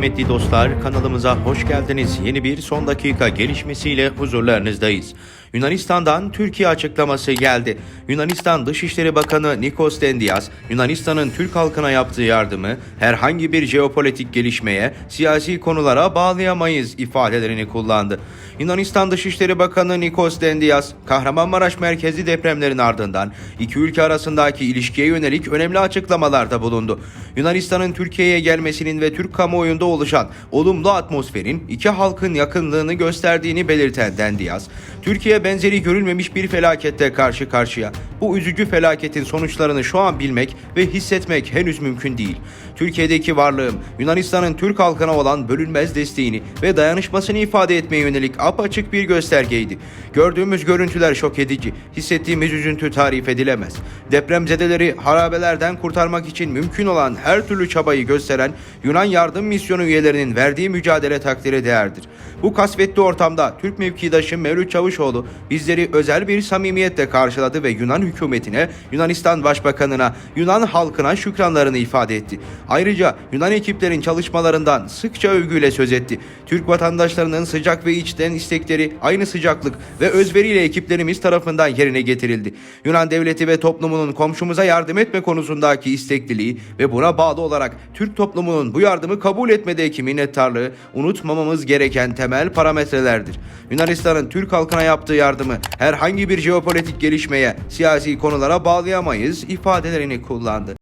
kıymetli dostlar kanalımıza hoş geldiniz. Yeni bir son dakika gelişmesiyle huzurlarınızdayız. Yunanistan'dan Türkiye açıklaması geldi. Yunanistan Dışişleri Bakanı Nikos Dendias, Yunanistan'ın Türk halkına yaptığı yardımı herhangi bir jeopolitik gelişmeye, siyasi konulara bağlayamayız ifadelerini kullandı. Yunanistan Dışişleri Bakanı Nikos Dendias, Kahramanmaraş merkezli depremlerin ardından iki ülke arasındaki ilişkiye yönelik önemli açıklamalarda bulundu. Yunanistan'ın Türkiye'ye gelmesinin ve Türk kamuoyunda oluşan olumlu atmosferin iki halkın yakınlığını gösterdiğini belirten Dendias, Türkiye benzeri görülmemiş bir felakette karşı karşıya. Bu üzücü felaketin sonuçlarını şu an bilmek ve hissetmek henüz mümkün değil. Türkiye'deki varlığım Yunanistan'ın Türk halkına olan bölünmez desteğini ve dayanışmasını ifade etmeye yönelik apaçık bir göstergeydi. Gördüğümüz görüntüler şok edici, hissettiğimiz üzüntü tarif edilemez. Depremzedeleri harabelerden kurtarmak için mümkün olan her türlü çabayı gösteren Yunan yardım misyonu üyelerinin verdiği mücadele takdire değerdir. Bu kasvetli ortamda Türk mevkidaşı Mevlüt Çavuşoğlu bizleri özel bir samimiyetle karşıladı ve Yunan hükümetine, Yunanistan Başbakanına, Yunan halkına şükranlarını ifade etti. Ayrıca Yunan ekiplerin çalışmalarından sıkça övgüyle söz etti. Türk vatandaşlarının sıcak ve içten istekleri aynı sıcaklık ve özveriyle ekiplerimiz tarafından yerine getirildi. Yunan devleti ve toplumunun komşumuza yardım etme konusundaki istekliliği ve buna bağlı olarak Türk toplumunun bu yardımı kabul etmedeki minnettarlığı unutmamamız gereken temel parametrelerdir. Yunanistan'ın Türk halkına yaptığı yardımı herhangi bir jeopolitik gelişmeye, siyasi konulara bağlayamayız ifadelerini kullandı.